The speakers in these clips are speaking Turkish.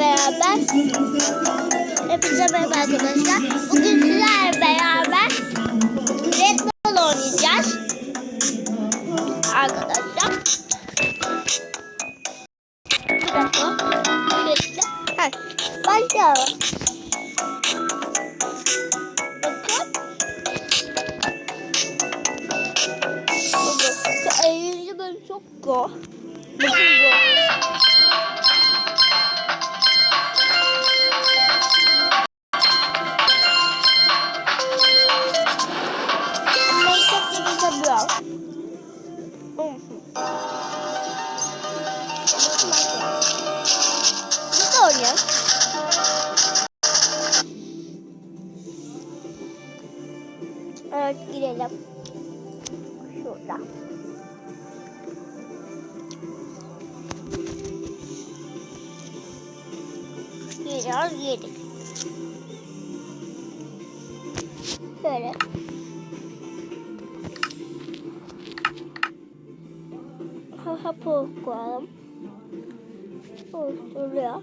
beraber Hepinize merhaba arkadaşlar. Bugün sizlerle beraber Red Bull oynayacağız. Arkadaşlar. Bir dakika. Şöyle. Ha, başlayalım. Bakın. Bakın. Şu 50. bölüm çok go. Bakın bu. Evet girelim. Şurada. Giriyoruz girdik. Şöyle. hapı koyalım. Oluşturuyor.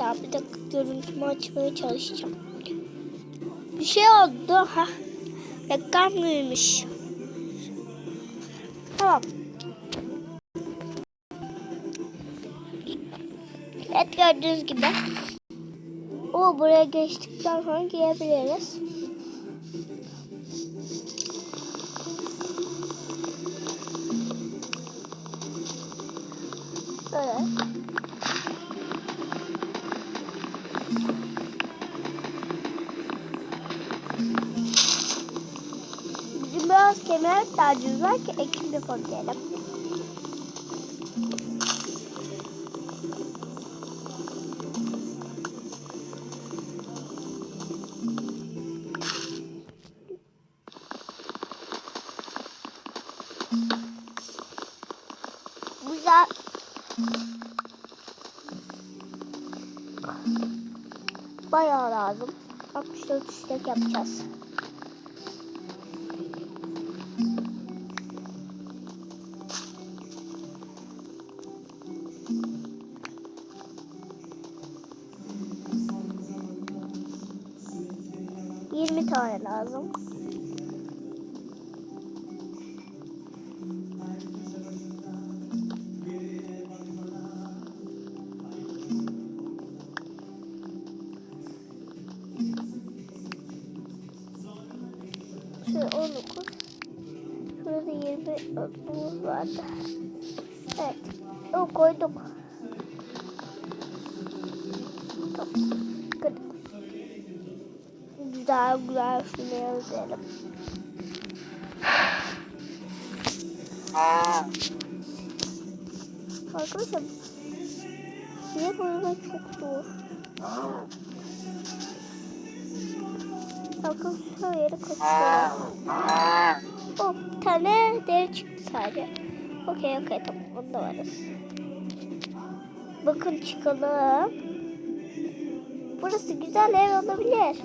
Arkadaşlar bir dakika görüntümü açmaya çalışacağım. Bir şey oldu ha. Reklam büyümüş. Tamam. Evet gördüğünüz gibi. O buraya geçtikten sonra girebiliriz. Bizim biraz kemer tacımız var ki ekim yapabilelim. Güzel. Bayağı lazım. 64 istek yapacağız. Lazım. Şöyle 19. Şurada 20 öpümüz vardı. Evet. O koyduk. Güzel güzel şunu yazalım. Arkadaşlar sinek oynamak çok zor. Arkadaşlar yere kaçıyor. Oh, tane deri çıktı sadece. Okey okey tamam onda varız. Bakın çıkalım. Burası güzel ev olabilir.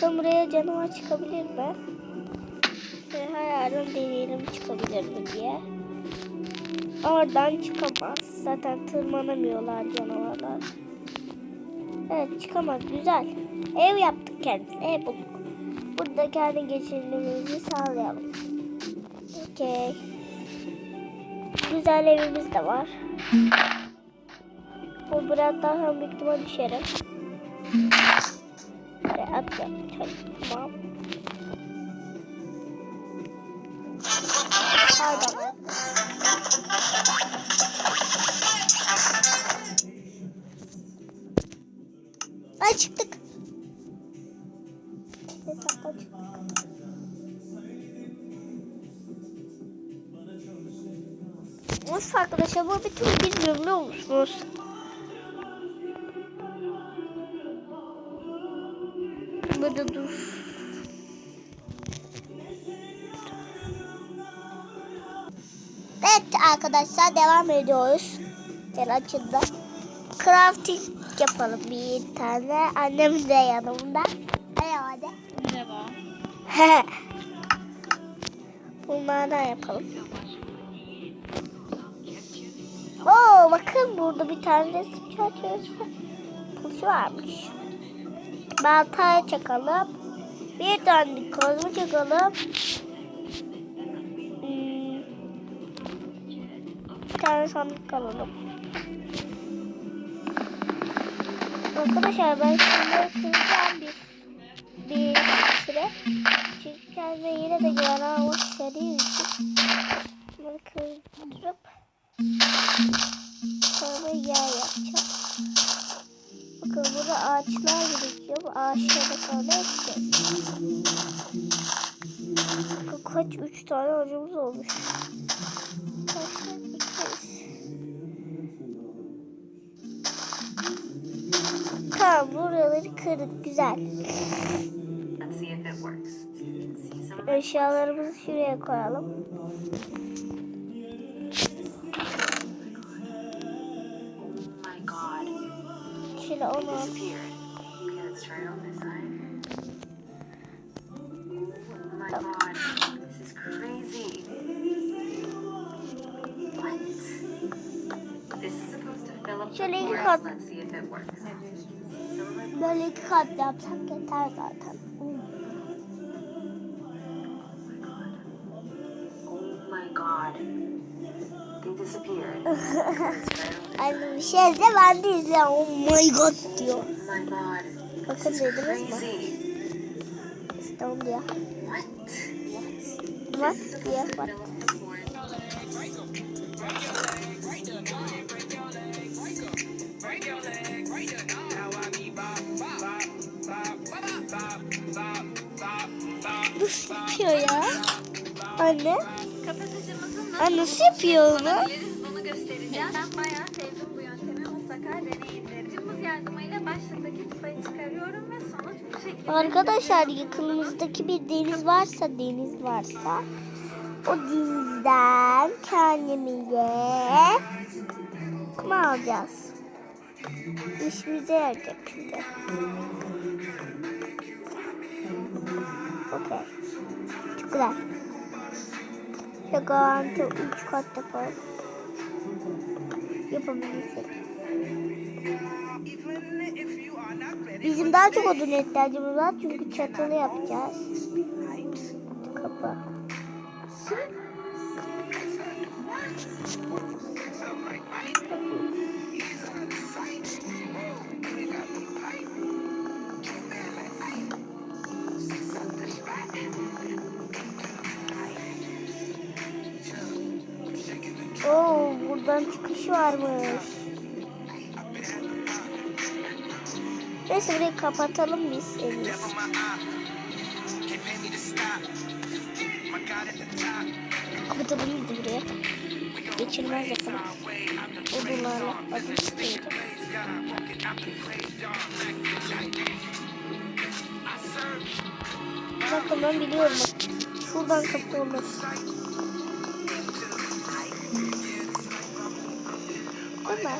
Tam buraya canavar çıkabilir mi? Ve hayalım deneyelim çıkabilir mi diye. Oradan çıkamaz. Zaten tırmanamıyorlar canavarlar. Evet çıkamaz. Güzel. Ev yaptık kendimize. Ev bulduk. Burada kendi geçimimizi sağlayalım. Okey. Güzel evimiz de var. Bu biraz daha büyük ihtimal düşerim. Atlayalım. Tamam. Pardon. Ay. Of arkadaşlar bu bir türlü bilmiyorum musunuz? Arkadaşlar devam ediyoruz. Gel açıldı. Crafting yapalım bir tane. Annem de yanımda. Merhaba hadi. Merhaba. Bunlardan yapalım. Oo bakın burada bir tane de pulsu varmış. Baltaya çakalım. Bir tane kozma çakalım. Tane sandık alalım. Arkadaşlar ben şimdi kıracağım bir, bir süre. Çünkü kendime yine de güven almak istediğim için bunu kırdırıp sonra yer yapacağım. Bakın burada ağaçlar birikiyor. Bu ağaçları sonra ekeceğiz. Kaç? Üç tane ağacımız olmuş. Tamam buraları kırdık. Güzel. Eşyalarımızı şuraya koyalım. Oh. Şöyle onu Because jag plockar tallriken. Oh. oh my god. They disappeared. Alltså tjejer vann till oh my god. Oh my god. Vad kan du crazy. Stone, yeah. What? What? What? Yeah, what? Nasıl yapıyor ya? Anne. Anne nasıl yapıyor onu? bunu göstereceğim. Ben bayağı sevdim bu yöntemi mutlaka deneyin. Cımbız yardımıyla başlıktaki tıpayı çıkarıyorum ve sonuç bu şekilde. Arkadaşlar yakınımızdaki bir deniz varsa deniz varsa o denizden kendimize kum alacağız. İşimize yarayacak şimdi. Çok güzel. Şu garanti 3 kat yapalım. Yapabilirsek. Bizim daha çok odun ihtiyacımız var çünkü çatılı yapacağız. Kapı. Oo, buradan çıkış varmış. Neyse burayı kapatalım biz en iyisi. Kapatalım biz buraya. Geçilmez yapalım. Odunlarla adım sıkıntı. Bakın ben biliyorum bak. Şuradan kapı olur. Tamam.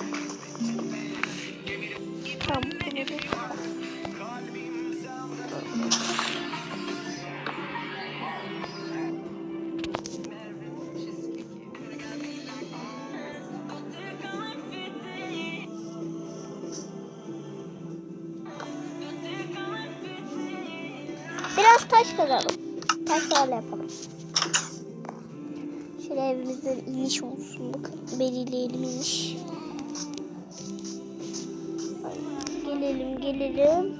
Taş kazalım. Taşlarla yapalım. Şöyle evimizde iniş olsun. Bakın belirleyelim iniş. Gelelim gelelim.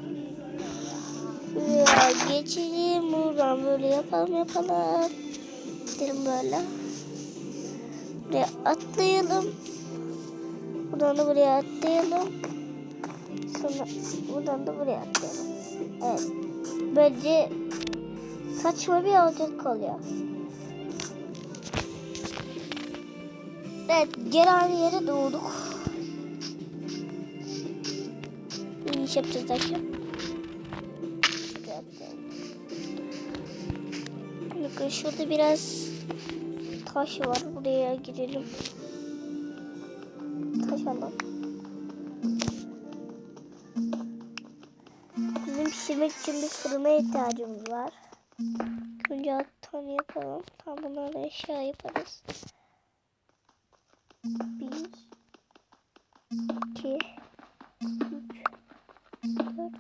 Şuraya geçelim. Buradan böyle yapalım yapalım. Gidelim böyle. Buraya atlayalım. Buradan da buraya atlayalım. Sonra buradan da buraya atlayalım. Evet. Böylece saçma bir yolculuk oluyor. Evet, geri aynı yere doğduk. Bir iş yapacağız belki. Bakın şurada biraz taş var. Buraya girelim. Taş açalım. Bizim pişirmek için bir fırına ihtiyacımız var. Önce alttan yapalım. Tam bunları aşağı yaparız. Bir, iki, üç, dört,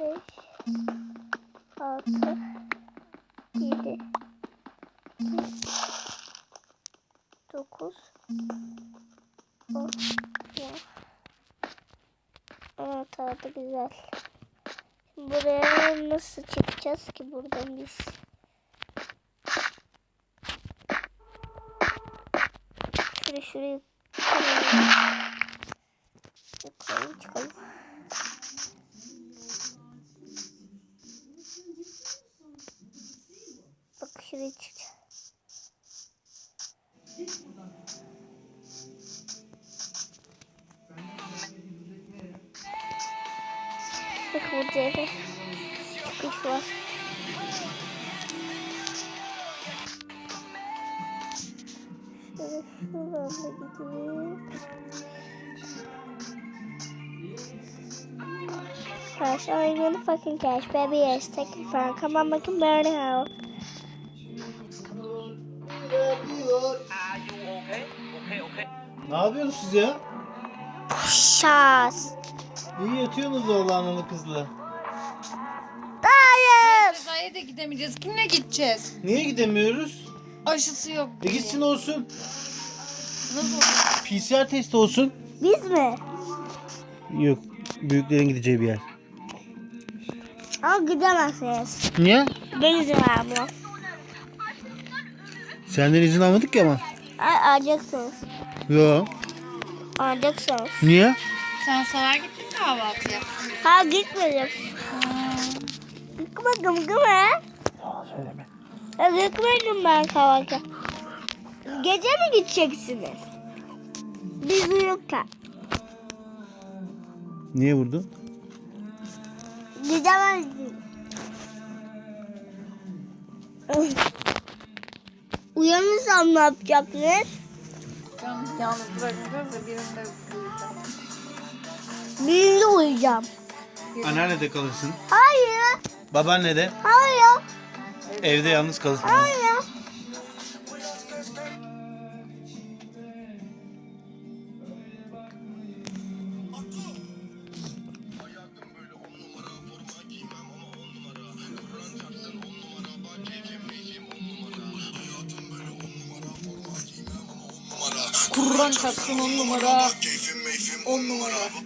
beş, altı, yedi, dokuz, on. Aa tadı güzel. Buraya nasıl çıkacağız ki buradan biz? Şuraya koyalım. Yukarı çıkalım. Bak şuraya çıkacağız. Şöyle şuradan da gideyim. I'm gonna fucking cash, baby, yes, take it from, come on, make a burn out. Ne yapıyorsunuz siz ya? Şans. İyi yatıyorsunuz valla analı kızla. Hayır. Sezai'ye de gidemeyeceğiz. Kimle gideceğiz? Niye gidemiyoruz? Aşısı yok. E gitsin olsun. Nasıl olacak? PCR testi olsun. Biz mi? Yok. Büyüklerin gideceği bir yer. Ama gidemezsiniz. Niye? Ben izin vermiyorum. Senden izin almadık ya ama. Ay, alacaksınız. Yok. Alacaksınız. Niye? Sen sabah gittin kahvaltıya. Ha gitmedim. Değil mi? Söyleme. Gitmedim ben kahvaltı. Gece mi gideceksiniz? Biz uyurken. Niye vurdun? Gidemezdim. Uyanırsam ne yapacaksınız? Yalnız bırakacağız da birinde uyuyacağım. Birinde uyuyacağım. Anneannede kalırsın. Hayır. Babaannede. Hayır. Evde yalnız kalırsın. Hayır. Kur'an çaksın on numara. On numara.